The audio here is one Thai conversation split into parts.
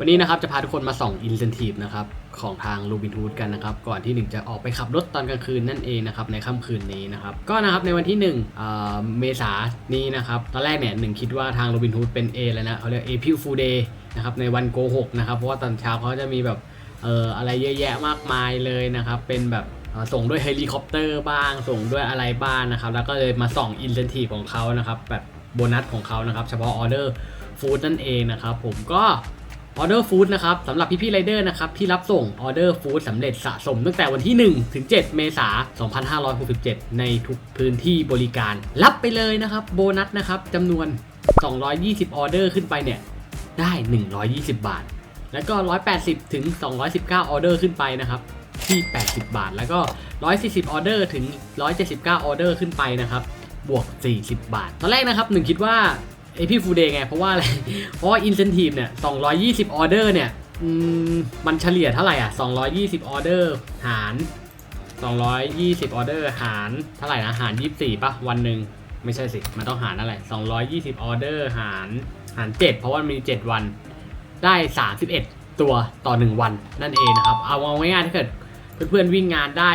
วันนี้นะครับจะพาทุกคนมาส่อง Incentive นะครับของทาง Robinhood กันนะครับก่อนที่หนึ่งจะออกไปขับรถตอนกลางคืนนั่นเองนะครับในค่ำคืนนี้นะครับก็นะครับในวันที่1อ่าเมษานี้นะครับตอนแรกเนี่ยหนึ่งคิดว่าทาง Robinhood เป็น A แล้วนะเขาเรียก April Fool Day นะครับในวันโกหกนะครับเพราะว่าตอนเช้าเขาจะมีแบบเอ่ออะไรเยอะแยะมากมายเลยนะครับเป็นแบบส่งด้วยเฮลิคอปเตอร์บ้างส่งด้วยอะไรบ้างนะครับแล้วก็เลยมาส่อง Incentive ของเขานะครับแบบโบนัสของเขานะครับเฉพาะออเดอร์ฟู้ดนั่นเองนะครับผมก็ ออเดอร์ฟู้ดนะครับสำหรับพี่ๆไรเดอร์นะครับที่รับส่งออเดอร์ฟู้ดสำเร็จสะสมตั้งแต่วันที่ 1 ถึง 7 เมษายน 2567 ในทุกพื้นที่บริการ รับไปเลยนะครับ โบนัสนะครับจำนวน 220 ออเดอร์ขึ้นไปเนี่ย ได้ 120 บาท แล้วก็ 180 ถึง 219 ออเดอร์ขึ้นไปนะครับ ที่ 80 บาท แล้วก็ 140 ออเดอร์ถึง 179 ออเดอร์ขึ้นไปนะครับบวก 40 บาท ตอนแรกนะครับหนึ่งคิดว่า เอพี่ฟูเดย์ไง เพราะว่าอะไร เพราะว่าอินเซนティブเนี่ย 220 ออเดอร์เนี่ยอืมมันเฉลี่ยเท่าไหร่อ่ะ 220 ออเดอร์หาร 220 ออเดอร์หารเท่าไหร่นะ หาร 24ป่ะ วันหนึ่งไม่ใช่สิ มันต้องหารอะไร 220 ออเดอร์หารหาร 7 เพราะว่ามันมี 7 วัน ได้ 31 ตัวต่อ 1 วันนั่นเองนะครับ เอาเอาง่ายๆถ้าเกิดเพื่อนๆวิ่งงานได้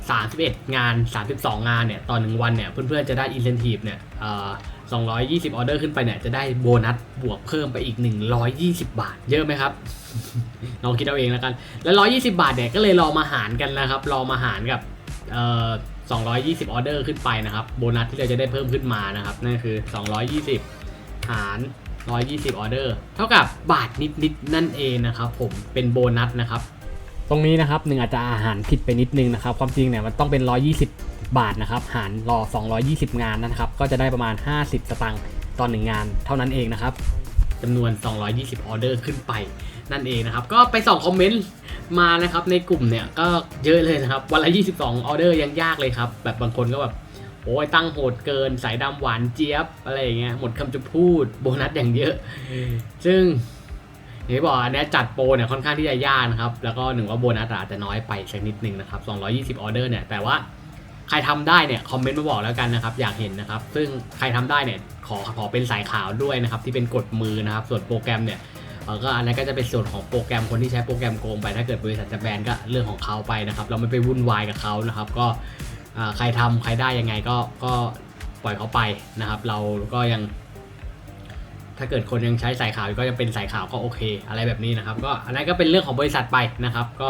31 งาน 32 งานเนี่ยต่อ 1 วันเนี่ย เพื่อนๆจะได้ incentive เนี่ยเอ่อ 220 ออเดอร์ขึ้นไปเนี่ยจะได้โบนัสบวกเพิ่มไปอีก 120 บาท เยอะไหมครับลองคิดเอาเองแล้วกัน แล้ว 120 บาทเนี่ยก็เลยลองมาหารกันนะครับลองมาหารกับเอ่อ220 ออเดอร์ขึ้นไปนะครับโบนัสที่เราจะได้เพิ่มขึ้นมานะครับนั่นคือ 220 หาร120 ออเดอร์ เท่ากับบาทนิดๆนั่นเองนะครับผมเป็นโบนัสนะครับ ตรงนี้นะครับหนึ่งอาจจะอาหารผิดไปนิดนึงนะครับ ความจริงเนี่ยมันต้องเป็น 120 บาทนะครับหารรอ 220 งานนะครับ ก็จะได้ประมาณ 50 สตางค์ต่อหนึ่งงาน เท่านั้นเองนะครับจำนวน 220 ออเดอร์ขึ้นไปนั่นเองนะครับ ก็ไปส่องคอมเมนต์มานะครับในกลุ่มเนี่ยก็เยอะเลยนะครับ วันละ 22 ออเดอร์ยังยากเลยครับ แบบบางคนก็แบบโอ้ยตั้งโหดเกิน สายดำหวานเจี๊ยบ อะไรอย่างเงี้ยหมดคำจะพูดโบนัสอย่างเยอะ ซึ่งอย่างที่บอกอันเนี้ยจัดโปรเนี่ยค่อนข้างที่จะยากนะครับ แล้วก็หนึ่งว่าโบนัสอาจจะน้อยไปสักนิดนึงนะครับ 220 ออเดอร์เนี่ยแต่ว่า รทำได้เนี่ยคอมเมนต์มาบอกแล้วกันนะครับอยากเห็นนะครับ ซึ่งใครทำได้เนี่ยขอขอเป็นสายขาวด้วยนะครับที่เป็นกดมือนะครับส่วนโปรแกรมเนี่ยเออก็อันนั้นก็จะเป็นส่วนของโปรแกรมคนที่ใช้โปรแกรมโกงไปถ้าเกิดบริษัทจะแบนก็เรื่องของเขาไปนะครับ เราไม่ไปวุ่นวายกับเขานะครับ ก็ใครทำใครได้ยังไงก็ก็ปล่อยเขาไปนะครับ เราก็ยัง ถ้าเกิดคนยังใช้สายขาวก็ยังเป็นสายขาวก็โอเค อะไรแบบนี้นะครับ ก็อันนั้นก็เป็นเรื่องของบริษัทไปนะครับ ก็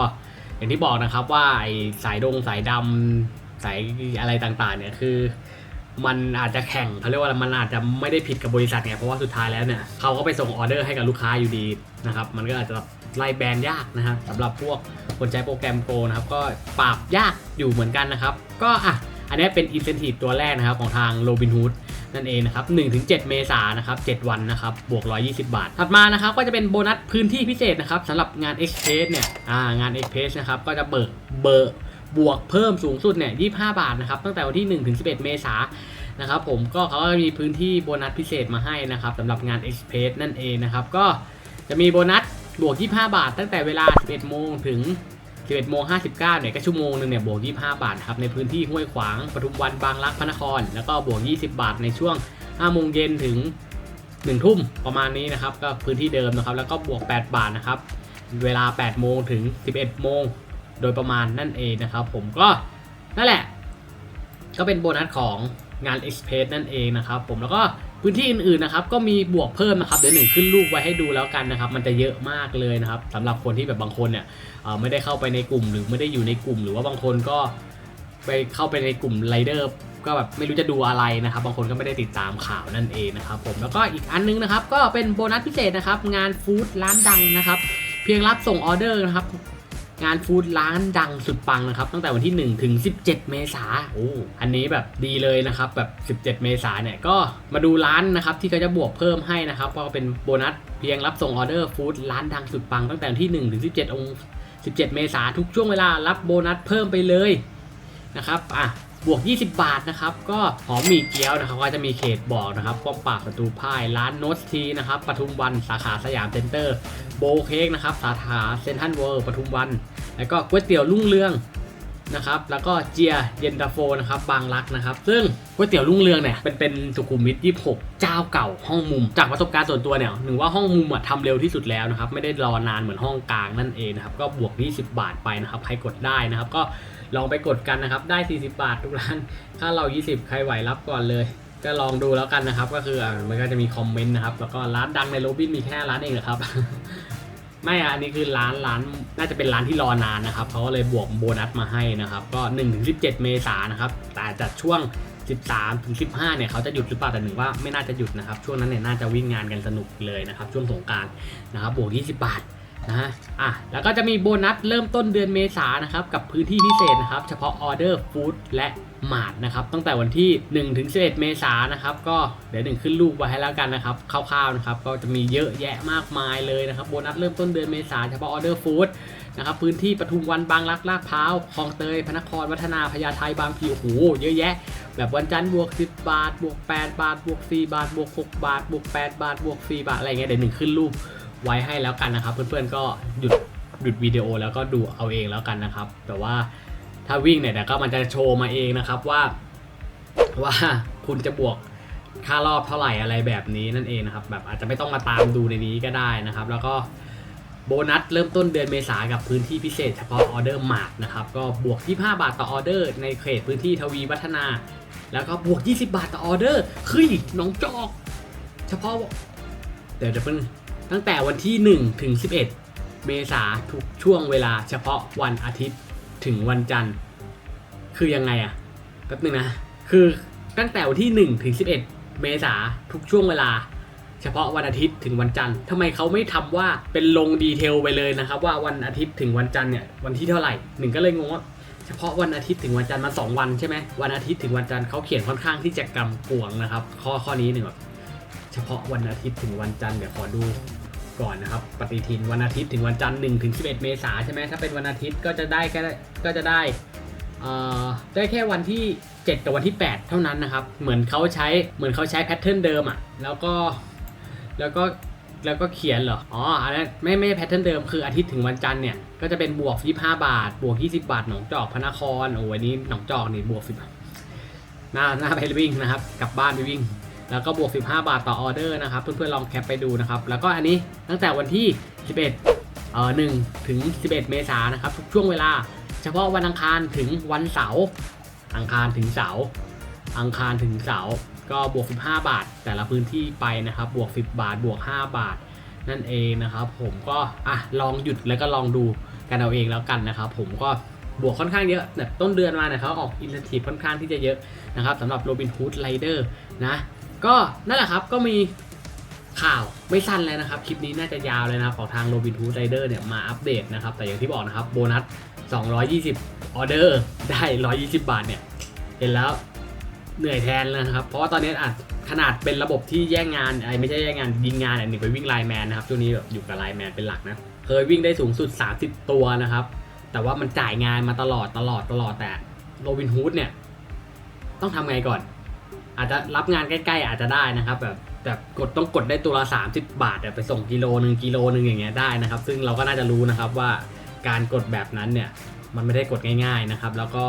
อย่างที่บอกนะครับว่าไอ้สายดงสายดำ สายอะไรต่างๆ เนี่ยคือมันอาจจะแข่งเขาเรียกว่ามันอาจจะไม่ได้ผิดกับบริษัทไงเพราะว่าสุดท้ายแล้วเนี่ยเขาก็ไปส่งออเดอร์ให้กับลูกค้าอยู่ดีนะครับมันก็อาจจะไล่แบนยากนะครับสำหรับพวกคนใช้โปรแกรมโกนะครับก็ปราบยากอยู่เหมือนกันนะครับ ก็อะอันนี้เป็น incentive ตัวแรกนะครับของทาง Robinhood นั่นเองนะครับ1-7 เมษายนนะครับ 7 วันนะครับ บวก 120 บาท ถัดมานะครับ ก็จะเป็นโบนัสพื้นที่พิเศษนะครับสำหรับงาน Express เนี่ย อ่า งาน Express นะครับ ก็จะเบิกเบิก บวกเพิ่มสูงสุดเนี่ย25 บาทนะครับตั้งแต่วันที่ 1 ถึง 11 เมษายนนะครับผมก็เขาก็มีพื้นที่โบนัสพิเศษมาให้นะครับสำหรับงาน Express นั่นเองนะครับก็จะมีโบนัสบวก 25 บาท ตั้งแต่เวลา 11 โมงถึง 11โมง59เนี่ยก็ชั่วโมงหนึงเนี่ยบวก 25 บาทครับในพื้นที่ห้วยขวางปทุมวันบางรักพระนคร แล้วก็บวก 20 บาทในช่วง5โมงเย็นถึง1ทุ่มประมาณนี้นะครับก็พื้นที่เดิมนะครับแล้วก็บวก 8 บาทนะครับเวลา 8 โมงถึง 11 โมง โดยประมาณนั่นเองนะครับ ผมก็นั่นแหละ ก็เป็นโบนัสของงาน Express นั่นเองนะครับ ผมแล้วก็พื้นที่อื่นๆนะครับก็มีบวกเพิ่มนะครับเดี๋ยวหนึ่งขึ้นรูปไว้ให้ดูแล้วกันนะครับ มันจะเยอะมากเลยนะครับสำหรับคนที่แบบบางคนเนี่ยไม่ได้เข้าไปในกลุ่มหรือไม่ได้อยู่ในกลุ่ม หรือว่าบางคนก็ไปเข้าไปในกลุ่มไรเดอร์ก็แบบไม่รู้จะดูอะไรนะครับ บางคนก็ไม่ได้ติดตามข่าวนั่นเองนะครับ ผมแล้วก็อีกอันนึงนะครับ ก็เป็นโบนัสพิเศษนะครับ งานฟู้ดร้านดังนะครับ เพียงรับส่งออเดอร์นะครับ งานฟู้ดร้านดังสุดปังนะครับ ตั้งแต่วันที่ 1 ถึง 17 เมษาโอ้อันนี้แบบดีเลยนะครับแบบ 17 เมษาเนี่ยก็มาดูร้านนะครับที่เขาจะบวกเพิ่มให้นะครับก็เป็นโบนัสเพียงรับส่งออเดอร์ฟู้ดร้านดังสุดปังตั้งแต่วันที่ 1 ถึง 17 องค์ 17 เมษาทุกช่วงเวลารับโบนัสเพิ่มไปเลยนะครับอะ บวก 20 บาทนะครับ ก็หอมหมี่เกี๊ยวนะครับ ก็จะมีเขตบอกนะครับป้อมปรากประตูพ่ายร้านโนสทีนะครับปทุมวันสาขาสยามเซ็นเตอร์ โบเค้กนะครับ สาขาเซ็นทันเวิลด์ปทุมวัน แล้วก็ก๋วยเตี๋ยวรุ่งเรืองนะครับ แล้วก็เจียเย็นตาโฟนะครับ บางรักนะครับ ซึ่งก๋วยเตี๋ยวรุ่งเรืองเนี่ย เป็นเป็นสุขุมวิท26 เจ้าเก่าห้องมุม จากประสบการณ์ส่วนตัวเนี่ย หนึ่งว่าห้องมุมอะทำเร็วที่สุดแล้วนะครับ ไม่ได้รอนานเหมือนห้องกลางนั่นเองนะครับ ก็บวก 20 บาทไปนะครับ ใครกดได้นะครับ ก็ ลองไปกดกันนะครับ ได้ 40 บาททุกร้านค่าเรา 20 ใครไหวรับก่อนเลย ก็ลองดูแล้วกันนะครับ ก็คือมันก็จะมีคอมเมนต์นะครับ แล้วก็ร้านดังในโรบินมีแค่ร้านเองเหรอครับ ไม่อะอันนี้คือร้านร้านน่าจะเป็นร้านที่รอนานนะครับเขาก็เลยบวกโบนัสมาให้นะครับ ก็1ถึง17 เมษายนนะครับ แต่จัดช่วง 13ถึง15 เนี่ยเขาจะหยุดหรือเปล่าแต่หนึ่งว่าไม่น่าจะหยุดนะครับ ช่วงนั้นเนี่ยน่าจะวิ่งงานกันสนุกเลยนะครับ ช่วงสงการนะครับบวก 20 บาท นะฮะอะแล้วก็จะมีโบนัสเริ่มต้นเดือนเมษานะครับกับพื้นที่พิเศษนะครับ เฉพาะออเดอร์ฟู้ดและหมาดนะครับตั้งแต่วันที่1ถึง11 เมษานะครับก็เดี๋ยวหนึ่งขึ้นรูปไว้ให้แล้วกันนะครับคร่าวๆนะครับก็จะมีเยอะแยะมากมายเลยนะครับโบนัสเริ่มต้นเดือนเมษาเฉพาะออเดอร์ฟู้ดนะครับพื้นที่ปทุมวันบางรักลาดพร้าวคลองเตยพระนครวัฒนาพญาไทบางพลีโอ้โหเยอะแยะ แบบวันจันทร์บวก 10 บาทบวก 8 บาทบวก 4 บาทบวก 6 บาทบวก 8 บาทบวก 4 บาทอะไรเงี้ยเดี๋ยวหนึ่งขึ้นรูป ไว้ให้แล้วกันนะครับ เพื่อนๆก็หยุดหยุดวิดีโอแล้วก็ดูเอาเองแล้วกันนะครับ แต่ว่าถ้าวิ่งเนี่ยเดี๋ยวก็มันจะโชว์มาเองนะครับว่าว่าคุณจะบวกค่ารอบเท่าไหร่อะไรแบบนี้นั่นเองนะครับ แบบอาจจะไม่ต้องมาตามดูในนี้ก็ได้นะครับ แล้วก็โบนัสเริ่มต้นเดือนเมษากับพื้นที่พิเศษเฉพาะออเดอร์หมากนะครับก็บวก 25 บาทต่อออเดอร์ในเขตพื้นที่ทวีวัฒนา แล้วก็บวก 20 บาทต่อออเดอร์เฮ้ยน้องจอก เฉพาะเดี๋ยวจะเป็น ตั้งแต่วันที่ 1 ถึง 11 เมษาทุกช่วงเวลาเฉพาะวันอาทิตย์ถึงวันจันทร์ คือยังไงอะแป๊บนึงนะ คือตั้งแต่วันที่ 1 ถึง 11 เมษาทุกช่วงเวลา เฉพาะวันอาทิตย์ถึงวันจันทร์ทำไมเขาไม่ทำว่าเป็นลงดีเทลไปเลยนะครับ ว่าวันอาทิตย์ถึงวันจันทร์เนี่ยวันที่เท่าไหร่หนึ่งก็เลยงงว่าเฉพาะวันอาทิตย์ถึงวันจันทร์มาสองวันใช่ไหมวันอาทิตย์ถึงวันจันทร์เขาเขียนค่อนข้างที่จะกำกวงนะครับ ข้อข้อนี้หนึ่งแบบเฉพาะวันอาทิตย์ถึงวันจันทร์เดี๋ยวขอดู ก่อนนะครับ ปฏิทินวันอาทิตย์ถึงวันจันทร์1ถึง11เอ็ดเมษาใช่ไหมถ้าเป็นวันอาทิตย์ก็จะได้แค่ก็จะได้เอ่อได้แค่วันที่ 7 กับวันที่ 8 เท่านั้นนะครับ เหมือนเขาใช้เหมือนเขาใช้แพทเทิร์นเดิมอะแล้วก็แล้วก็แล้วก็เขียนเหรอ อ๋อ อันนั้นไม่ไม่แพทเทิร์นเดิมคืออาทิตย์ถึงวันจันทร์เนี่ย ก็จะเป็นบวก 25 บาท บวก 20 บาท หนองจอกพระนคร โอ้วันนี้หนองจอกนี่บวก 10หน้าหน้าไปวิ่งนะครับ กลับบ้านไปวิ่ง แล้วก็บวก 15 บาทต่อออเดอร์นะครับ เพื่อนๆลองแคปไปดูนะครับ แล้วก็อันนี้ตั้งแต่วันที่ 11เอ่อ1ถึง 11 เมษายนนะครับทุกช่วงเวลา เฉพาะวันอังคารถึงวันเสาร์อังคารถึงเสาร์อังคารถึงเสาร์ก็บวก 15 บาท แต่ละพื้นที่ไปนะครับ บวก 10 บาท บวก 5 บาท นั่นเองนะครับ ผมก็อะลองหยุดแล้วก็ลองดูกันเอาเองแล้วกันนะครับ ผมก็บวกค่อนข้างเยอะแบบต้นเดือนมาเนี่ยเขาออกอินเ n ทีฟค่อนข้างที่จะเยอะนะครับสำหรับ Robin Hood Rider นะ ก็นั่นแหละครับก็มีข่าวไม่สั้นเลยนะครับ คลิปนี้น่าจะยาวเลยนะของทาง Robin Hood Rider เนี่ยมาอัปเดตนะครับ แต่อย่างที่บอกนะครับโบนัส 220 ออเดอร์ได้ 120 บาทเนี่ย เห็นแล้วเหนื่อยแทนเลยนะครับ เพราะว่าตอนนี้อาจขนาดเป็นระบบที่แย่งงานไอ้ไม่ใช่แย่งงานยิงงานอันหนึ่งไปวิ่งไลแมนนะครับช่วงนี้แบบอยู่กับไลแมนเป็นหลักนะเคยวิ่งได้สูงสุด 30 ตัวนะครับ แต่ว่ามันจ่ายงานมาตลอดตลอดตลอดแต่โรบินฮูดเนี่ย ต้องทำไงก่อน อาจจะรับงานใกล้ๆ อาจจะได้นะครับ แบบแบบกดต้องกดได้ตัวละ30 บาทอะไปส่งกิโลหนึ่งกิโลหนึ่งอย่างเงี้ยได้นะครับ ซึ่งเราก็น่าจะรู้นะครับว่าการกดแบบนั้นเนี่ยมันไม่ได้กดง่าย ๆนะครับ แล้วก็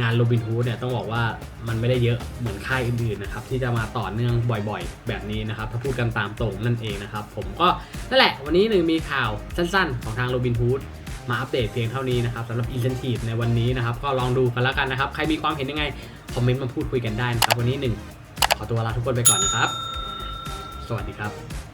งานโรบินฮูดเนี่ยต้องบอกว่ามันไม่ได้เยอะเหมือนค่ายอื่นๆนะครับที่จะมาต่อเนื่องบ่อยๆ แบบนี้นะครับ ถ้าพูดกันตามตรงนั่นเองนะครับ ผมก็นั่นแหละวันนี้หนึ่งมีข่าวสั้นๆ ของทางโรบินฮูด มาอัปเดตเพียงเท่านี้นะครับสำหรับ Incentive ในวันนี้นะครับ ก็ลองดูกันแล้วกันนะครับ ใครมีความเห็นยังไง คอมเมนต์มาพูดคุยกันได้นะครับ วันนี้หนึ่งขอตัวลาทุกคนไปก่อนนะครับ สวัสดีครับ